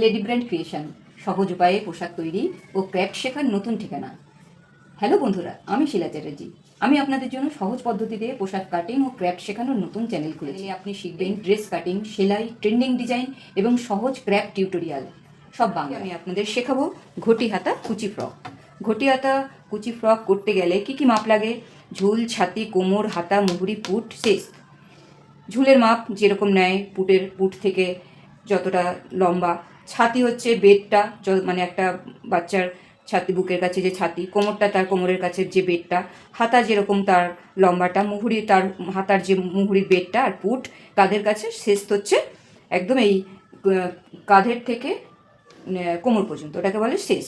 Lady brand creation সহজ উপায়ে পোশাক তৈরি ও ক্র্যাফট শেখার নতুন ঠিকানা। হ্যালো বন্ধুরা আমি শিলা চ্যাটার্জি। আমি আপনাদের জন্য সহজ পদ্ধতিতে পোশাক কাটিং ও ক্র্যাফট শেখানোর নতুন চ্যানেল খুলেছি। আপনি শিখবেন। ড্রেস কাটিং সেলাই ট্রেন্ডিং ডিজাইন এবং সহজ ক্র্যাফট টিউটোরিয়াল। সব বাংলা আমি আপনাদের শেখাবো। ঘটি হাতা কুচি ফ্রক। ঘটি হাতা কুচি ফ্রক করতে গেলে কি কি মাপ লাগে? ঝুল ছাতি কোমর হাতা মুহুরি পুট শেষ ঝুলের মাপ যেরকম নেয় পুটের পুট থেকে যতটা লম্বা। ছাতি হচ্ছে বেডটা মানে একটা বাচ্চার ছাতি বুকের কাছে যে ছাতি, কোমরটা তার কোমরের কাছে যে বেডটা, হাতা যেরকম তার লম্বাটা, মুহুরি তার, হাতার যে মুহুরির বেডটা আর পুট কাঁধের কাছে শেষ হচ্ছে একদম এই কাঁধের থেকে কোমর পর্যন্ত, ওটাকে বলে শেষ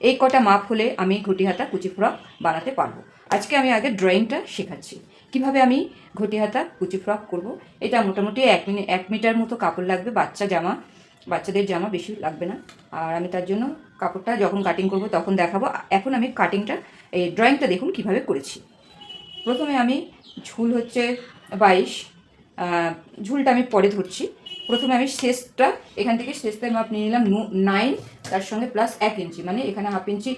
এই কটা মাপ হলে আমি ঘটি হাতা কুচি ফ্রক বানাতে পারব। আজকে আমি আগে ড্রয়িংটা শেখাচ্ছি। কীভাবে আমি ঘটি হাতা কুচি ফ্রক করব, এটা মোটামুটি এক মিনিট এক মিটার মতো কাপড় লাগবে, বাচ্চা জামা বাচ্চাদের জামা বেশি লাগবে না। আর আমি তার জন্য কাপড়টা যখন কাটিং করব তখন দেখাবো। এখন আমি কাটিংটা এই ড্রয়িংটা দেখুন কীভাবে করেছি। প্রথমে আমি ঝুল হচ্ছে বাইশ ঝুলটা আমি পরে ধরছি। প্রথমে আমি শেষটা, এখান থেকে শেষটার মাপ নিয়ে নিলাম নাইন তার সঙ্গে প্লাস এক ইঞ্চি। মানে এখানে হাফ ইঞ্চি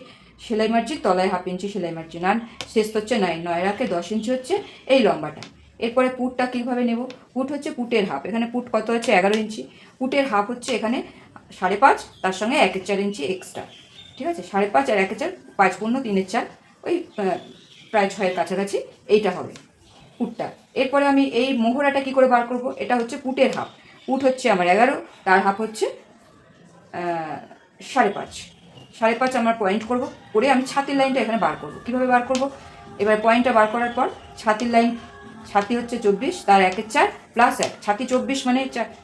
সেলাই মারছি, তলায় হাফ ইঞ্চি সেলাই মারছি। আর শেষ হচ্ছে নাইন নয় রাখে দশ ইঞ্চি হচ্ছে এই লম্বাটা। এরপরে পুটটা কীভাবে নেব? পুট হচ্ছে পুটের হাফ। এখানে পুট কত হচ্ছে? এগারো ইঞ্চি। পুটের হাফ হচ্ছে এখানে সাড়ে পাঁচ, তার সঙ্গে এক চার ইঞ্চি এক্সট্রা ঠিক আছে? সাড়ে পাঁচ আর একের চার, পাঁচ পূর্ণ তিনের চার। ওই প্রায় ছয়ের কাছাকাছি এইটা হবে পুটটা। এরপরে আমি এই মোহরাটা কি করে বার করব? এটা হচ্ছে পুটের হাফ। পুট হচ্ছে আমার এগারো, তার হাফ হচ্ছে সাড়ে পাঁচ। সাড়ে পাঁচ আমার পয়েন্ট করব। করে আমি ছাতির লাইনটা এখানে বার করব। কীভাবে বার করব? এবার পয়েন্টটা বার করার পর ছাতির লাইন ছাতি হচ্ছে চব্বিশ, তার একের চার প্লাস এক। ছাতি চব্বিশ মানে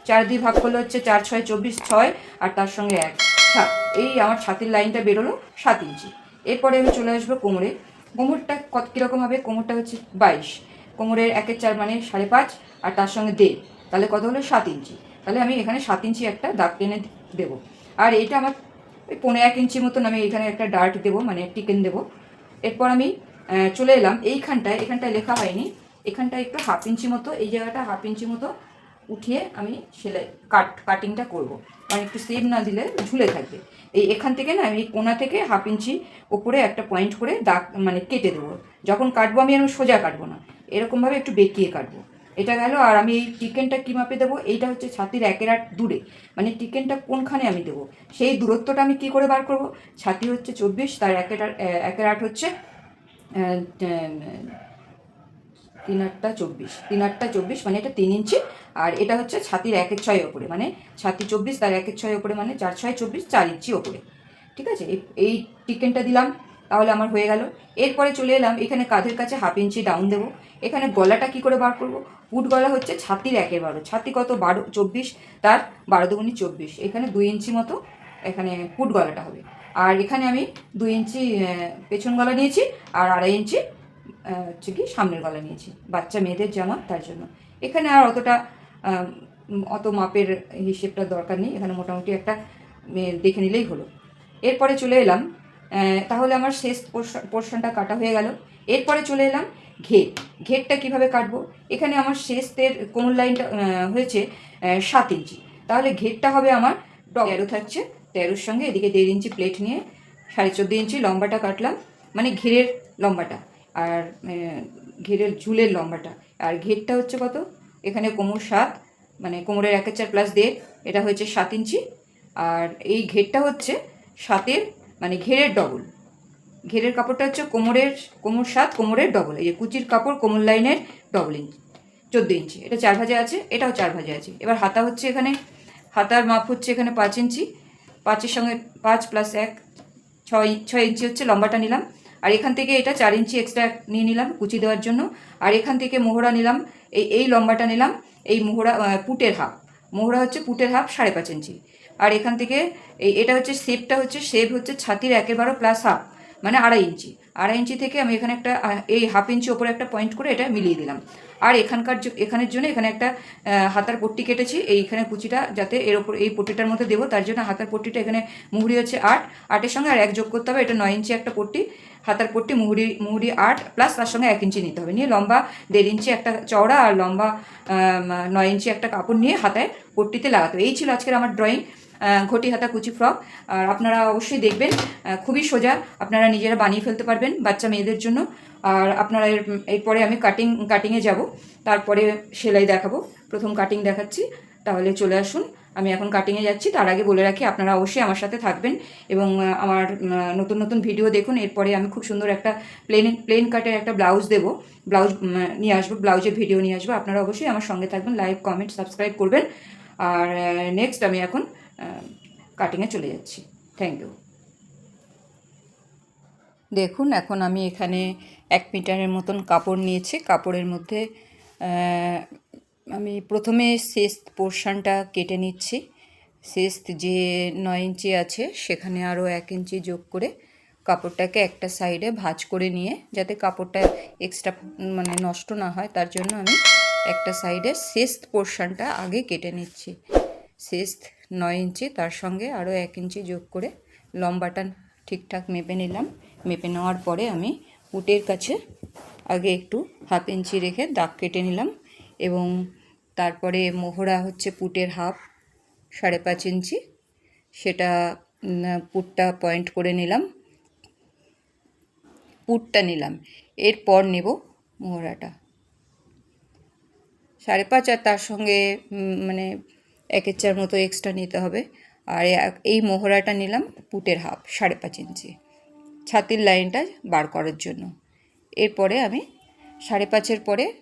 চার দুই ভাগ করলে হচ্ছে চার ছয় চব্বিশ ছয়, আর তার সঙ্গে এক সাত। এই আমার ছাতির লাইনটা বেরোলো সাত ইঞ্চি। এরপরে আমি চলে আসব কোমরে। কোমরটা কত কীরকম হবে? কোমরটা হচ্ছে বাইশ। কোমরের একের চার মানে সাড়ে পাঁচ, আর তার সঙ্গে দেড়। তাহলে কত হলো? সাত ইঞ্চি। তাহলে আমি এখানে সাত ইঞ্চি একটা দাগ টেনে দেবো। আর এটা আমার ওই পনেরো এক ইঞ্চি মতন আমি এখানে একটা ডার্ট দেবো মানে টিকেন দেবো। এরপর আমি চলে এলাম। এইখানটায় এখানটায় লেখা হয়নি। এখানটায় একটু হাফ ইঞ্চি মতো, এই জায়গাটা হাফ ইঞ্চি মতো উঠিয়ে আমি সেলাই কাট কাটিংটা করব। মানে একটু সেভ না দিলে ঝুলে থাকবে। এই এখান থেকে না আমি কোনা থেকে হাফ ইঞ্চি ওপরে একটা পয়েন্ট করে দাগ মানে কেটে দেবো। যখন কাটবো আমি এরকম সোজা কাটবো না। এরকমভাবে একটু বেঁকিয়ে কাটবো। এটা গেল আর আমি এই টিকেনটা কী মাপে দেবো? এইটা হচ্ছে ছাতির একের আট দূরে। মানে টিকেনটা কোনখানে আমি দেবো? সেই দূরত্বটা আমি কি করে বার করব? ছাতি হচ্ছে চব্বিশ, তার একের একের আট হচ্ছে তিন আটটা চব্বিশ। তিন আটটা চব্বিশ মানে এটা তিন ইঞ্চি, আর এটা হচ্ছে ছাতির একের ছয় ওপরে মানে ছাতি চব্বিশ তার একের ছয় ওপরে মানে চার ছয় চব্বিশ চার ইঞ্চি ওপরে। ঠিক আছে? এই- টিকেনটা দিলাম, তাহলে আমার হয়ে গেল। এরপরে চলে এলাম, এখানে কাঁধের কাছে হাফ ইঞ্চি ডাউন দেবো। এখানে গলাটা কি করে বার করব? পুট গলা হচ্ছে ছাতির একের বারো। ছাতি কত? বারো, চব্বিশ, তার বারো দুগুনি চব্বিশ। এখানে দুই ইঞ্চি মতো এখানে পুট গলাটা হবে। আর এখানে আমি দুই ইঞ্চি পেছন গলা নিয়েছি, আর আড়াই ইঞ্চি হচ্ছে কি সামনের গলা নিয়েছি। বাচ্চা মেয়েদের জামা তার জন্য। এখানে আর অতটা অত মাপের হিসেবটা দরকার নেই। এখানে মোটামুটি একটা দেখে নিলেই হলো। এরপরে চলে এলাম তাহলে আমার শেষ পোর্শনটা কাটা হয়ে গেল। এরপরে চলে এলাম ঘের। ঘেরটা কীভাবে কাটবো? এখানে আমার শেষের কোমর লাইনটা হয়েছে সাত ইঞ্চি। তাহলে ঘেরটা হবে আমার তেরো থাকছে, তেরোর সঙ্গে এদিকে দেড় ইঞ্চি প্লেট নিয়ে সাড়ে চোদ্দ ইঞ্চি লম্বাটা কাটলাম। মানে ঘেরের লম্বাটা। আর ঘেরের ঝুলের লম্বাটা। আর ঘেরটা হচ্ছে কত? এখানে কোমর সাত মানে কোমরের একের চার প্লাস দেড়, এটা হয়েছে সাত ইঞ্চি। আর এই ঘেরটা হচ্ছে সাতের মানে ঘেরের ডবল ঘেরের কাপড়টা হচ্ছে কোমরের, কোমর সাত, কোমরের ডবল এই যে কুচির কাপড়, কোমর লাইনের ডবল ইঞ্চি, চোদ্দ ইঞ্চি। এটা চার ভাজে আছে, এটাও চার ভাজে আছে। এবার হাতা হচ্ছে এখানে, হাতার মাপ হচ্ছে এখানে পাঁচ ইঞ্চি। পাঁচের সঙ্গে পাঁচ প্লাস এক, ছয় ছয় ইঞ্চি হচ্ছে লম্বাটা নিলাম। আর এখান থেকে এটা চার ইঞ্চি এক্সট্রা নিয়ে নিলাম কুচি দেওয়ার জন্য। আর এখান থেকে মোহরা নিলাম, এই এই লম্বাটা নিলাম, এই মোহরা পুটের হাফ। মোহরা হচ্ছে পুটের হাফ সাড়ে পাঁচ ইঞ্চি। আর এখান থেকে এই, এটা হচ্ছে শেপটা হচ্ছে, শেপ হচ্ছে ছাতির একেবারে প্লাস হাফ মানে আড়াই ইঞ্চি। আড়াই ইঞ্চি থেকে আমি এখানে একটা এই হাফ ইঞ্চি ওপরে একটা পয়েন্ট করে এটা মিলিয়ে দিলাম। আর এখানকার এখানের জন্য এখানে একটা হাতার পট্টি কেটেছি। এইখানে কুচিটা যাতে এর ওপর এই পট্টিটার মধ্যে দেবো, তার জন্য হাতার পট্টিটা এখানে মুহুরি হচ্ছে আট। আটের সঙ্গে আর এক যোগ করতে হবে, এটা নয় ইঞ্চি একটা পট্টি। হাতার পট্টি মুহুরি মুহুরি আট প্লাস তার সঙ্গে এক ইঞ্চি নিতে হবে। নিয়ে লম্বা দেড় ইঞ্চি একটা চওড়া আর লম্বা নয় ইঞ্চি একটা কাপড় নিয়ে হাতায় পট্টিতে লাগাতে হবে। এই ছিল আজকের আমার ড্রয়িং ঘটি হাতা কুচি ফ্রক। আর আপনারা অবশ্যই দেখবেন খুবই সোজা আপনারা নিজেরা বানিয়ে ফেলতে পারবেন বাচ্চা মেয়েদের জন্য। আর আপনারা এর, এরপরে আমি কাটিং কাটিংয়ে যাব। তারপরে সেলাই দেখাবো। প্রথম কাটিং দেখাচ্ছি। তাহলে চলে আসুন। আমি এখন কাটিংয়ে যাচ্ছি। তার আগে বলে রাখি, আপনারা অবশ্যই আমার সাথে থাকবেন এবং আমার নতুন নতুন ভিডিও দেখুন। এরপরে আমি খুব সুন্দর একটা প্লেন প্লেন কাটের একটা ব্লাউজ দেবো। ব্লাউজ নিয়ে আসব ব্লাউজের ভিডিও নিয়ে আসব। আপনারা অবশ্যই আমার সঙ্গে থাকবেন। লাইক কমেন্ট সাবস্ক্রাইব করবেন। আর নেক্সট আমি এখন কাটিংয়ে চলে যাচ্ছি। থ্যাংক ইউ দেখুন, এখন আমি এখানে এক মিটারের মতন কাপড় নিয়েছি। কাপড়ের মধ্যে আমি প্রথমে শেষ পোর্শনটা কেটে নিচ্ছি। শেষ যে নয় ইঞ্চি আছে, সেখানে আরও এক ইঞ্চি যোগ করে কাপড়টাকে একটা সাইডে ভাঁজ করে নিয়ে, যাতে কাপড়টা এক্সট্রা মানে নষ্ট না হয়, তার জন্য আমি একটা সাইডে শেষ পোর্শনটা আগে কেটে নিচ্ছি। শেষ নয় ইঞ্চি, তার সঙ্গে আরও এক ইঞ্চি যোগ করে লম্বাটা ঠিকঠাক মেপে নিলাম। মেপে নেওয়ার পরে আমি পুটের কাছে আগে একটু হাফ ইঞ্চি রেখে দাগ কেটে নিলাম এবং তারপরে মোহরা হচ্ছে পুটের হাফ সাড়ে পাঁচ ইঞ্চি, সেটা পুটটা পয়েন্ট করে নিলাম। পুটটা নিলাম, এরপর নেব মোহরাটা। সাড়ে পাঁচ আর তার সঙ্গে মানে একের চার মতো এক্সট্রা নিতে হবে। আর এই মোহরাটা নিলাম পুটের হাফ সাড়ে পাঁচ ইঞ্চি। ছাতির লাইনটা বার করার জন্য। এরপরে আমি সাড়ে পাঁচের পরে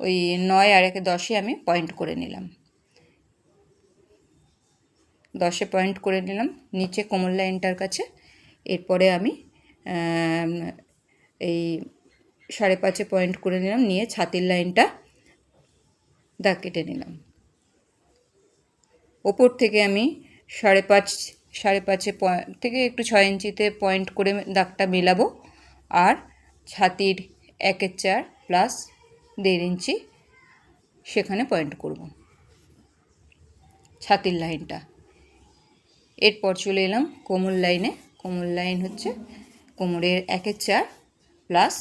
ওই নয় আর একে দশে আমি পয়েন্ট করে নিলাম। দশে পয়েন্ট করে নিলাম, নিচে কোমর লাইনটার কাছে। এরপরে আমি এই সাড়ে পাঁচে পয়েন্ট করে নিলাম, নিয়ে ছাতির লাইনটা দাগ কেটে নিলাম। ওপর থেকে আমি সাড়ে পাঁচ, সাড়ে পাঁচে পয়েন্ট থেকে একটু ছয় ইঞ্চিতে পয়েন্ট করে দাগটা মেলাবো। আর ছাতির একের চার প্লাস দেড় ইঞ্চি সেখানে পয়েন্ট করব। ছাতির লাইনটা। এরপর চলে এলাম কোমর লাইনে। কোমর লাইন হচ্ছে কোমরের একের চার প্লাস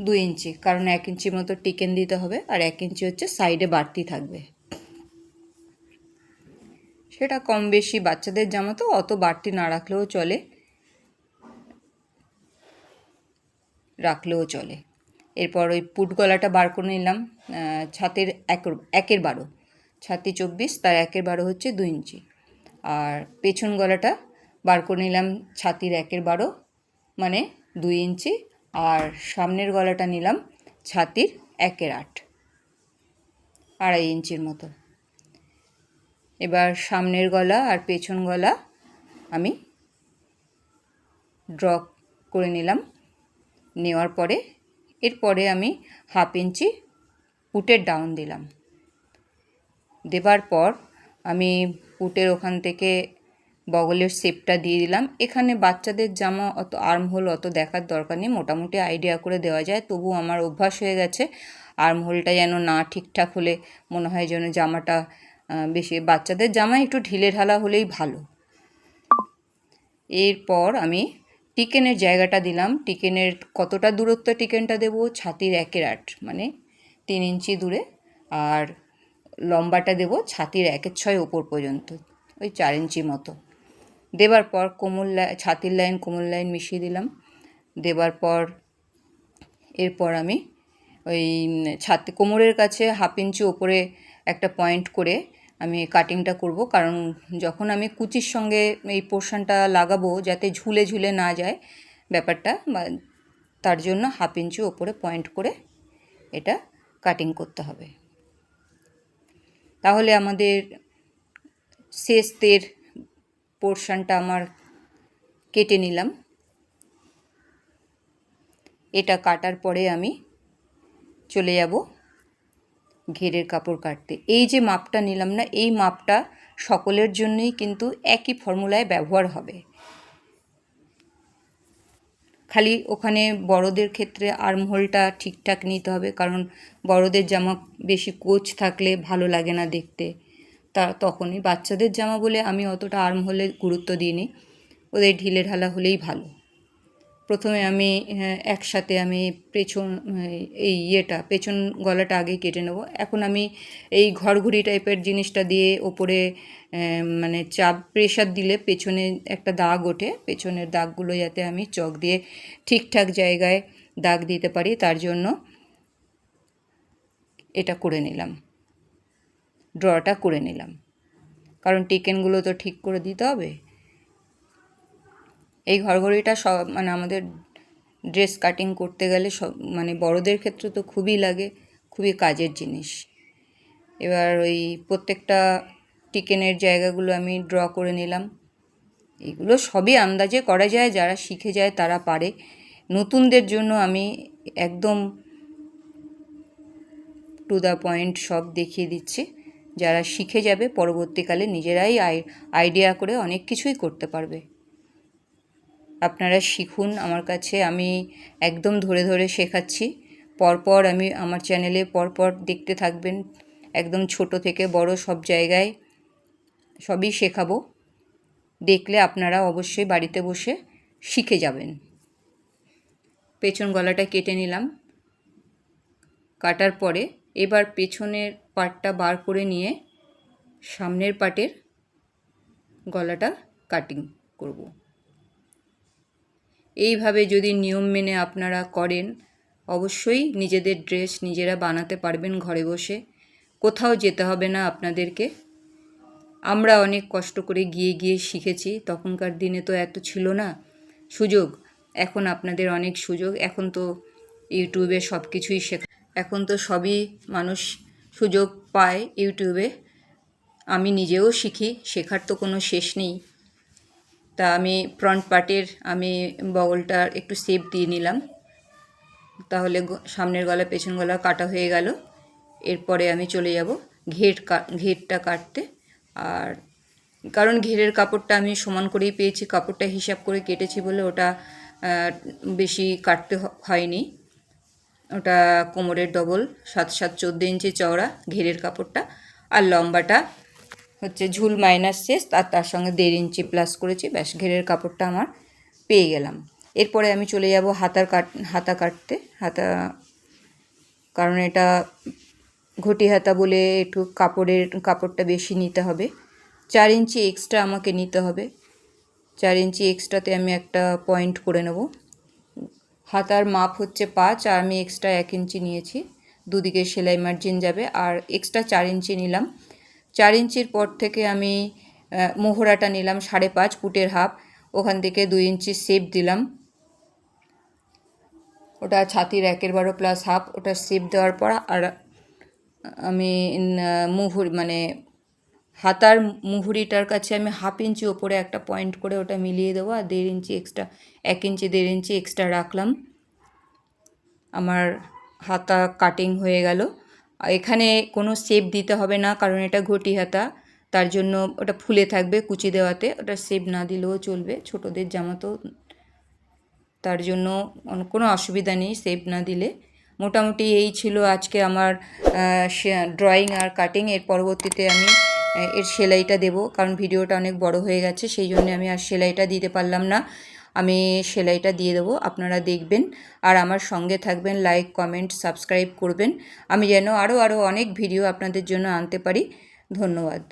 দুই ইঞ্চি। কারণ এক ইঞ্চি মতো টিকেন দিতে হবে আর এক ইঞ্চি হচ্ছে সাইডে বাড়তি থাকবে। সেটা কম বেশি বাচ্চাদের জামা তো, অত বাড়তি না রাখলেও চলে। রাখলেও চলে। এরপর ওই পুট গলাটা বার করে নিলাম ছাতের একের একের বারো। ছাতি চব্বিশ, তার একের বারো হচ্ছে দু ইঞ্চি। আর পেছন গলাটা বার করে নিলাম, ছাতির একের বারো মানে দুই ইঞ্চি। আর সামনের গলাটা নিলাম, ছাতির একের আট, আড়াই ইঞ্চির মতো। এবার সামনের গলা আর পেছন গলা আমি ড্র করে নিলাম। নেওয়ার পরে এরপরে আমি হাফ ইঞ্চি পুটের ডাউন দিলাম। দেবার পর আমি পুটের ওখান থেকে বগলের শেপটা দিয়ে দিলাম। এখানে বাচ্চাদের জামা অত আর্ম হোল অত দেখার দরকার নেই। মোটামুটি আইডিয়া করে দেওয়া যায়। তবু আমার অভ্যাস হয়ে গেছে। আর্ম হোলটা যেন না ঠিকঠাক হলে মনে হয় যেন জামাটা বেশি, বাচ্চাদের জামা একটু ঢিলে ঢালা হলেই ভালো। এরপর আমি টিকেনের জায়গাটা দিলাম। টিকেনের কতটা দূরত্ব টিকেনটা দেবো? ছাতির একের আট মানে তিন ইঞ্চি দূরে। আর লম্বাটা দেবো ছাতির একের ছয় ওপর পর্যন্ত, ওই চার ইঞ্চি মতো। দেবার পর কোমর ছাতির লাইন কোমর লাইন মিশিয়ে দিলাম। দেবার পর, এরপর আমি ওই ছাতি, কোমরের কাছে হাফ ইঞ্চি ওপরে একটা পয়েন্ট করে আমি কাটিংটা করব। কারণ যখন আমি কুচির সঙ্গে এই পোর্শনটা লাগাবো যাতে ঝুলে ঝুলে না যায় ব্যাপারটা তার জন্য হাফ ইঞ্চি ওপরে পয়েন্ট করে এটা কাটিং করতে হবে। তাহলে আমাদের শেষদের পোর্শনটা আমার কেটে নিলাম। এটা কাটার পরে আমি চলে যাব। ঘেরের কাপড় কাটতে। এই যে মাপটা নিলাম না, এই মাপটা সকলের জন্যই কিন্তু একই ফর্মুলায় ব্যবহার হবে। খালি ওখানে বড়দের ক্ষেত্রে আর্মহোলটা ঠিকঠাক নিতে হবে, কারণ বড়দের জামা বেশি কোচ থাকলে ভালো লাগে না দেখতে। তা তখনই বাচ্চাদের জামা বলে আমি অতটা আর্মহোলে গুরুত্ব দিইনি। ওদের ঢিলে ঢালা হলেই ভালো। প্রথমে আমি একসাথে আমি পেছন, এই ইয়েটা, পেছন গলাটা আগে কেটে নেব। এখন আমি এই ঘরঘুরি টাইপের জিনিসটা দিয়ে ওপরে মানে চাপ প্রেশার দিলে পেছনে একটা দাগ ওঠে। পেছনের দাগগুলো যাতে আমি চক দিয়ে ঠিকঠাক জায়গায় দাগ দিতে পারি, তার জন্য এটা করে নিলাম। ড্রটা করে নিলাম। কারণ টিকেনগুলো তো ঠিক করে দিতে হবে। এই ঘরঘড়িটা সব মানে আমাদের ড্রেস কাটিং করতে গেলে সব মানে বড়দের ক্ষেত্রে তো খুবই লাগে, খুবই কাজের জিনিস। এবার ওই প্রত্যেকটা টিকেনের জায়গাগুলো আমি ড্র করে নিলাম। এগুলো সবই আন্দাজে করা যায়, যারা শিখে যায় তারা পারে। নতুনদের জন্য আমি একদম টু দ্য পয়েন্ট সব দেখিয়ে দিচ্ছি। যারা শিখে যাবে, পরবর্তীকালে নিজেরাই আই আইডিয়া করে অনেক কিছুই করতে পারবে। আপনারা শিখুন আমার কাছে, আমি একদম ধরে ধরে শেখাচ্ছি। পরপর আমি আমার চ্যানেলে পরপর দেখতে থাকবেন, একদম ছোট থেকে বড় সব জায়গায় সবই শেখাবো। দেখলে আপনারা অবশ্যই বাড়িতে বসে শিখে যাবেন। পেছন গলাটা কেটে নিলাম। কাটার পরে এবার পেছনের পাটটা বার করে নিয়ে সামনের পাটের গলাটা কাটিং করব। এইভাবে যদি নিয়ম মেনে আপনারা করেন, অবশ্যই নিজেদের ড্রেস নিজেরা বানাতে পারবেন ঘরে বসে। কোথাও যেতে হবে না আপনাদেরকে। আমরা অনেক কষ্ট করে গিয়ে গিয়ে শিখেছি, তখনকার দিনে তো এত ছিল না। সুযোগ, এখন আপনাদের অনেক সুযোগ। এখন তো ইউটিউবে সব কিছুই শেখা, এখন তো সবই মানুষ সুযোগ পায় ইউটিউবে। আমি নিজেও শিখি, শেখার তো কোনো শেষ নেই। তা আমি ফ্রন্ট পার্টের আমি বগলটার একটু সেপ দিয়ে নিলাম। তাহলে সামনের গলা, পেছন গলা কাটা হয়ে গেল। এরপরে আমি চলে যাব ঘের ঘেরটা কাটতে। আর কারণ ঘেরের কাপড়টা আমি সমান করেই পেয়েছি, কাপড়টা হিসাব করে কেটেছি বলে ওটা বেশি কাটতে হয়নি। ওটা কোমরের ডবল সাত সাত চোদ্দ ইঞ্চি চওড়া ঘেরের কাপড়টা। আর লম্বাটা হচ্ছে ঝুল মাইনাস শেষ, আর তার সঙ্গে দেড় ইঞ্চি প্লাস করেছি, ব্যাস ঘেরের কাপড়টা আমার পেয়ে গেলাম। এরপরে আমি চলে যাব হাতার কাট, হাতা কাটতে। হাতা, কারণ এটা ঘটি হাতা বলে একটু কাপড়ের, কাপড়টা বেশি নিতে হবে। চার ইঞ্চি এক্সট্রা আমাকে নিতে হবে। চার ইঞ্চি এক্সট্রাতে আমি একটা পয়েন্ট করে নেব। হাতার মাপ হচ্ছে পাঁচ, আর আমি এক্সট্রা এক ইঞ্চি নিয়েছি। দুদিকে সেলাই মার্জিন যাবে, আর এক্সট্রা চার ইঞ্চি নিলাম। চার ইঞ্চির পর থেকে আমি মোহরাটা নিলাম সাড়ে পাঁচ ফুটের হাফ। ওখান থেকে দুই ইঞ্চি শেপ দিলাম। ওটা ছাতির একের বারো প্লাস হাফ ওটা শেপ দেওয়ার পর আর আমি মুহুর মানে হাতার মুহুরিটার কাছে আমি হাফ ইঞ্চি ওপরে একটা পয়েন্ট করে ওটা মিলিয়ে দেবো আর দেড় ইঞ্চি এক্সট্রা এক ইঞ্চি, দেড় ইঞ্চি এক্সট্রা রাখলাম। আমার হাতা কাটিং হয়ে গেল। এখানে কোনো শেপ দিতে হবে না, কারণ এটা ঘটি হাতা তার জন্য ওটা ফুলে থাকবে কুচি দেওয়াতে। ওটা শেপ না দিলেও চলবে। ছোটোদের জামা তো তার জন্য কোনো অসুবিধা নেই সেভ না দিলে। মোটামুটি এই ছিল আজকে আমার ড্রয়িং আর কাটিং এর পরবর্তীতে আমি এর সেলাইটা দেব। কারণ ভিডিওটা অনেক বড় হয়ে গেছে, সেই জন্য আমি আর সেলাইটা দিতে পারলাম না। আমি সেলাইটা দিয়ে দেবো, আপনারা দেখবেন। আর আমার সঙ্গে থাকবেন লাইক কমেন্ট সাবস্ক্রাইব করবেন। আমি যেন আরও আরও অনেক ভিডিও আপনাদের জন্য আনতে পারি। ধন্যবাদ।